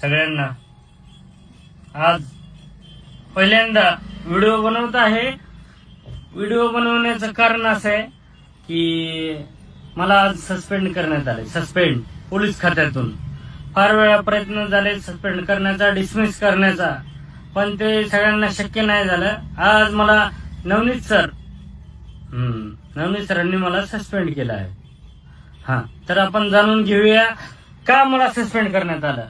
सगळ्यांना. आज पहिल्यांदा व्हिडिओ बनवत आहे. व्हिडिओ बनवण्याचं कारण असं आहे की मला आज सस्पेंड करण्यात आले सस्पेंड पोलीस खात्यातून. फार वेळा प्रयत्न झाले सस्पेंड करण्याचा डिसमिस करण्याचा. पण ते सगळ्यांना शक्य नाही झालं. आज मला नवनीत सर हम्म, नवनीत सरांनी मला सस्पेंड केलं आहे. हा तर आपण जाणून घेऊया का मला सस्पेंड करण्यात आलं?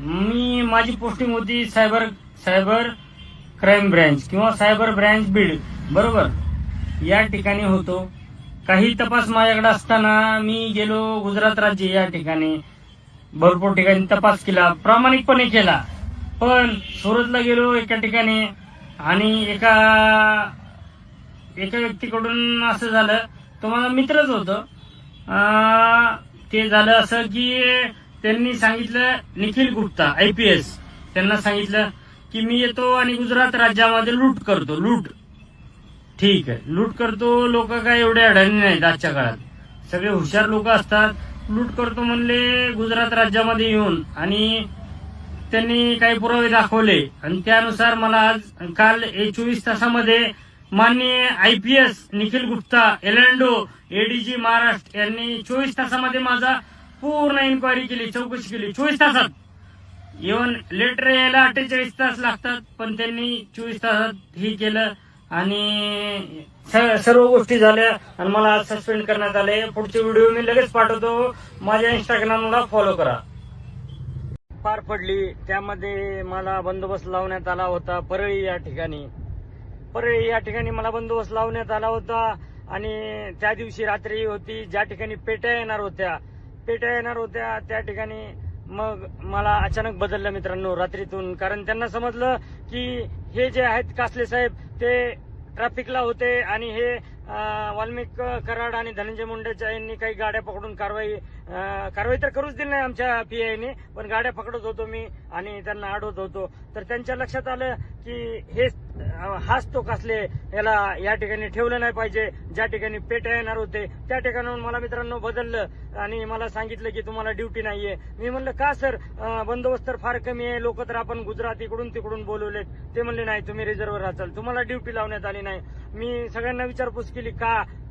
मी माझी पोस्टिंग होती सायबर सायबर क्राईम ब्रँच किंवा सायबर ब्रँच बीड बरोबर? या ठिकाणी होतो. काही तपास माझ्याकडे असताना मी गेलो गुजरात राज्य या ठिकाणी. भरपूर ठिकाणी तपास केला प्रामाणिकपणे केला. पण सुरतला गेलो एका ठिकाणी आणि एका एका व्यक्तीकडून असं झालं तो माझा मित्रच होतो. ते झालं असं की त्यांनी सांगितलं निखिल गुप्ता आयपीएस त्यांना सांगितलं की मी येतो आणि गुजरात राज्यामध्ये लूट करतो लूट. ठीक आहे. लूट करतो लोक काय एवढे अडाणी नाहीत आजच्या काळात. सगळे हुशार लोक असतात. लूट करतो म्हणले गुजरात राज्यामध्ये येऊन. आणि त्यांनी काही पुरावे दाखवले. आणि त्यानुसार मला आज काल चोवीस तासामध्ये माननीय आयपीएस निखिल गुप्ता एलेंडो एडीजी महाराष्ट्र यांनी चोवीस तासामध्ये माझा पूर्ण इन्क्वायरी केली चौकशी केली. चोवीस तासात. इव्हन लेटर यायला अठ्ठेचाळीस तास लागतात पण त्यांनी चोवीस तासात हे केलं आणि सर्व गोष्टी झाल्या आणि मला आज सस्पेंड करण्यात आले पुढचे व्हिडिओ मी लगेच पाठवतो. माझ्या इंस्टाग्रामला फॉलो करा. पार पडली. त्यामध्ये मला बंदोबस्त लावण्यात आला होता परळी या ठिकाणी. परळी या ठिकाणी मला बंदोबस्त लावण्यात आला होता आणि त्या दिवशी रात्री होती. ज्या ठिकाणी पेट्या येणार होत्या पेट्या येणार होत्या त्या ठिकाणी. मग मला अचानक बदललं मित्रांनो रात्रीतून. कारण त्यांना समजलं की हे जे आहेत कासले साहेब ते ट्रॅफिकला होते आणि हे वाल्मिक कराड आणि धनंजय मुंडेच्या यांनी काही गाड्या पकडून कारवाई कारवाई तर करूच दिली नाही आमच्या पीआयने पण गाड्या पकडत होतो मी आणि त्यांना अडवत होतो. तर त्यांच्या लक्षात आलं की हे हाच तो असले याला या ठिकाणी ठेवलं नाही पाहिजे. ज्या ठिकाणी पेट्या येणार होते त्या ठिकाणाहून मला मित्रांनो बदललं आणि मला सांगितलं की तुम्हाला ड्युटी नाहीये. मी म्हणलं का सर? बंदोबस्त तर फार कमी आहे. लोक तर आपण गुजरात इकडून तिकडून बोलवलेत. ते म्हणले नाही तुम्ही रिझर्व्हर राहाल तुम्हाला ड्युटी लावण्यात आली नाही. मी सगळ्यांना विचारपूस केली का?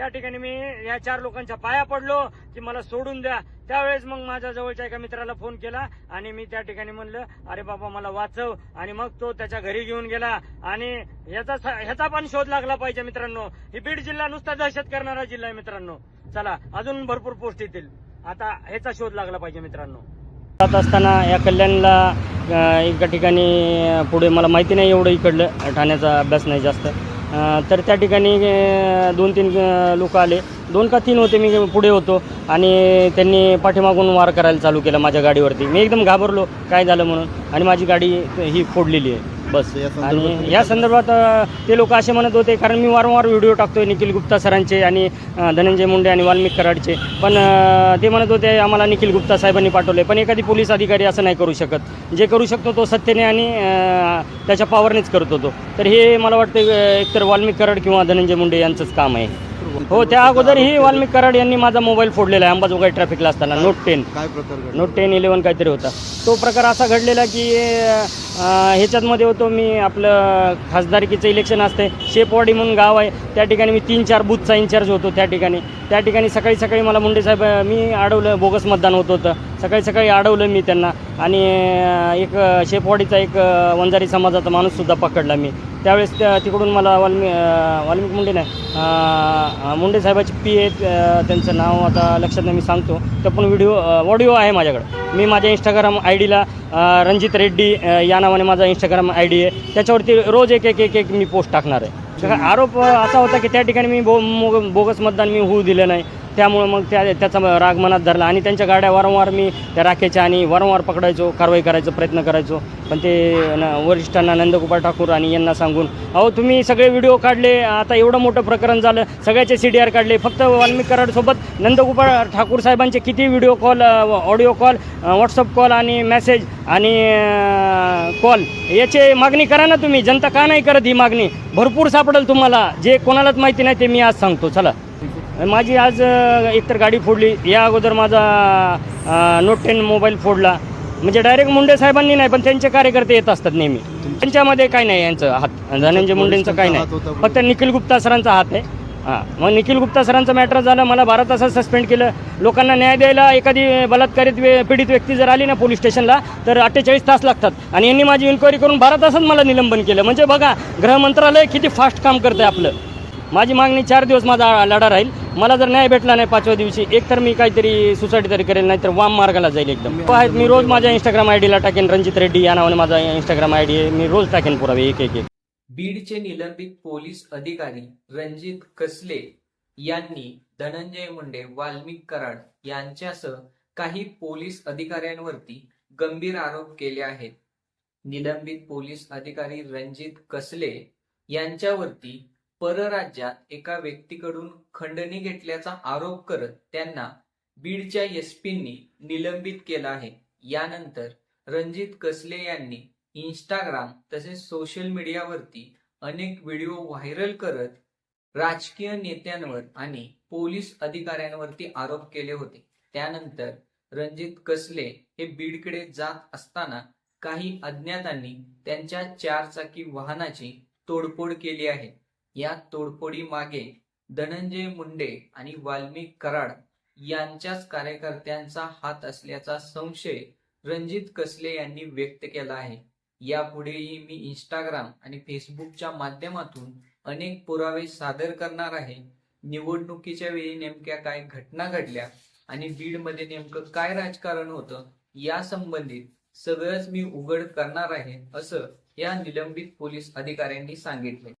त्या ठिकाणी मी या चार लोकांच्या पाया पडलो की मला सोडून द्या. त्यावेळेस मग माझ्या जवळच्या एका मित्राला फोन केला आणि मी त्या ठिकाणी म्हणलं अरे बाबा मला वाचव. आणि मग तो त्याच्या घरी घेऊन गेला. आणि ह्याचा ह्याचा पण शोध लागला पाहिजे मित्रांनो. ही बीड जिल्हा नुसता दहशत करणारा जिल्हा आहे मित्रांनो. चला अजून भरपूर पोस्ट येतील. आता ह्याचा शोध लागला पाहिजे मित्रांनो. जात असताना या कल्याणला एका ठिकाणी पुढे मला माहिती नाही एवढं इकडलं. ठाण्याचा अभ्यास नाही जास्त. तर त्या ठिकाणी दोन तीन लोक आले. दोन का तीन होते मी पुढे होतो आणि त्यांनी पाठीमागून वार करायला चालू केला माझ्या गाडीवरती. मी एकदम घाबरलो काय झालं म्हणून. आणि माझी गाडी ही फोडलेली आहे. बस. आणि या संदर्भात ते लोक असे म्हणत होते कारण मी वारंवार व्हिडिओ टाकतोय निखिल गुप्ता सरांचे आणि धनंजय मुंडे आणि वाल्मिक कराडचे. पण ते म्हणत होते आम्हाला निखिल गुप्ता साहेबांनी पाठवले पण एखादी पोलीस अधिकारी असं नाही करू शकत. जे करू शकतो तो सत्तेने आणि त्याच्या पावरनेच करतो तो. तर हे मला वाटतं एकतर वाल्मिक कराड किंवा धनंजय मुंडे यांचंच काम आहे. हो त्या अगोदरही वाल्मिक कराड यांनी माझा मोबाईल फोडलेला आहे. अंबाजोगाई ट्रॅफिकला असताना नोट टेन काय प्रकार? नोट टेन इलेवन काहीतरी होता. तो प्रकार असा घडलेला की ह्याच्यातमध्ये होतो मी आपलं खासदारकीचं इलेक्शन असते शेपवाडी म्हणून गाव आहे. त्या ठिकाणी मी तीन चार बूथचा इन्चार्ज होतो त्या ठिकाणी. त्या ठिकाणी सकाळी सकाळी मला मुंडे साहेब मी अडवलं बोगस मतदान होत होतं. सकाळी सकाळी अडवलं मी त्यांना. आणि एक शेपवाडीचा एक वंजारी समाजाचा माणूससुद्धा पकडला मी. त्यावेळेस त्या तिकडून मला वाल्मी वाल्मिक मुंडे नाही मुंडे साहेबाचे पी आहेत त्यांचं नाव आता लक्षात नाही मी सांगतो. तर पण व्हिडिओ ऑडिओ आहे माझ्याकडं. मी माझ्या इंस्टाग्राम आय डीला रणजित रेड्डी या नावाने माझा इंस्टाग्राम आय डी आहे. त्याच्यावरती रोज एक एक एक एक मी पोस्ट टाकणार आहे. आरोप असा होता की त्या ठिकाणी मी बो बोगस मतदान मी होऊ दिलं नाही. त्यामुळं मग त्या त्याचा राग मनात धरला. आणि त्यांच्या गाड्या वारंवार मी त्या राखेच्या आणि वारंवार पकडायचो कारवाई करायचा प्रयत्न करायचो. पण ते न वरिष्ठांना नंदगोपाळ ठाकूर आणि यांना सांगून अहो तुम्ही सगळे व्हिडिओ काढले आता एवढं मोठं प्रकरण झालं सगळ्याचे सी डी आर काढले फक्त वाल्मिक कराडसोबत नंदगोपाळ ठाकूर साहेबांचे किती video call audio call WhatsApp call आणि मेसेज आणि कॉल याचे मागणी करा ना तुम्ही. जनता का नाही करत ही मागणी? भरपूर सापडेल तुम्हाला. जे कोणालाच माहिती नाही ते मी आज सांगतो. चला. माझी आज एकतर गाडी फोडली. या अगोदर माझा नोट टेन मोबाईल फोडला. म्हणजे डायरेक्ट मुंडे साहेबांनी नाही पण त्यांचे कार्यकर्ते येत असतात नेहमी. त्यांच्यामध्ये काय नाही यांचं हात. धनंजय मुंडेंचं काही नाही. फक्त निखिल गुप्ता सरांचा हात आहे. हां. मग निखिल गुप्ता सरांचं मॅटर झालं मला बारा तासात सस्पेंड केलं. लोकांना न्याय द्यायला एखादी बलात्कारित वे पीडित व्यक्ती जर आली ना पोलीस स्टेशनला तर अठ्ठेचाळीस तास लागतात. आणि यांनी माझी इन्क्वायरी करून बारा तासात मला निलंबन केलं. म्हणजे बघा गृह मंत्रालय किती फास्ट काम करतं आपलं. माझी मागणी चार दिवस माझा लढा राहील. मला जर न्याय भेटला नाही पाचव्या दिवशी एक तर मी काहीतरी सुसाईड तरी करेल नाही तर वाम मार्गाला जाईल एकदम. आहेत मी रोज माझ्या इंस्टाग्राम आय डीला टाकेन रणजित रेड्डी या नावाने माझा इंस्टाग्राम आय डी आहे. मी रोज टाकेन पुरावे एक एक एक. बीडचे निलंबित पोलीस अधिकारी रणजित कसले यांनी धनंजय मुंडे वाल्मिक कराड यांच्यासह काही पोलीस अधिकाऱ्यांवरती गंभीर आरोप केले आहेत. निलंबित पोलीस अधिकारी रणजित कसले यांच्यावरती परराज्यात एका व्यक्तीकडून खंडणी घेतल्याचा आरोप करत त्यांना बीडच्या एसपींनी निलंबित केलं आहे. यानंतर रणजित कसले यांनी इंस्टाग्राम तसेच सोशल मीडियावरती अनेक व्हिडिओ व्हायरल करत राजकीय नेत्यांवर आणि पोलीस अधिकाऱ्यांवरती आरोप केले होते. त्यानंतर रणजित कसले हे बीडकडे जात असताना काही अज्ञातांनी त्यांच्या चारचाकी वाहनाची तोडफोड केली आहे. या तोडफोडी मागे धनंजय मुंडे आणि वाल्मिक कराड यांच्याच कार्यकर्त्यांचा हात असल्याचा संशय रणजित कसले यांनी व्यक्त केला आहे. यापुढेही मी इंस्टाग्राम आणि फेसबुकच्या माध्यमातून अनेक पुरावे सादर करणार आहे. निवडणुकीच्या वेळी नेमक्या काय घटना घडल्या आणि बीडमध्ये नेमकं काय राजकारण होतं या संबंधित सगळंच मी उघड करणार आहे असं या निलंबित पोलीस अधिकाऱ्यांनी सांगितले